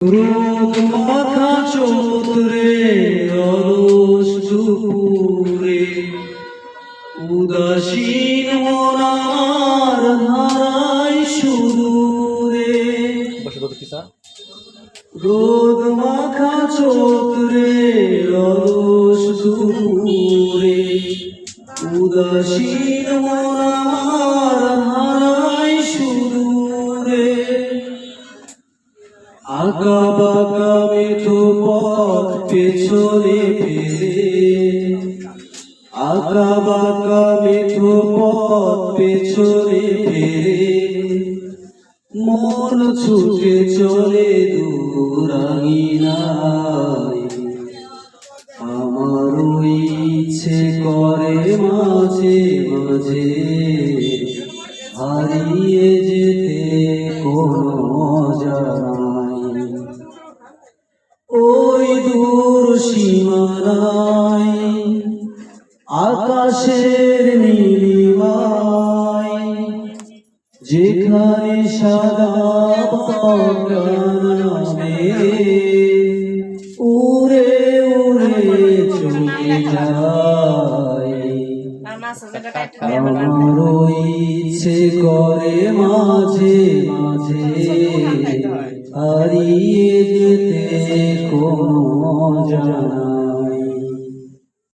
রোদ মাখা চোতরে অলস দুপুরে। উদাসীন মনার হারাই সুদূরে। রোদ মাখা চোতরে অলস দুপুরে। উদাসীন মনার আঁকা বাঁকা মেঠো পথ পেছনে ফেলে। আঁকা বাঁকা মেঠো পথ পেছনে ফেলে। মন ছুটে চলে দূরাঙ্গিনায় আমার ইচ্ছে করে মাঝে মাঝে। ওই দূর সীমানায়, আকাশের নীলিমায়, যেখানে সাদা বাগানে উড়ে উড়ে চলে যায়। আমারও ইচ্ছে করে মাঝে মাঝে হারিয়ে যেতে কোনো জানা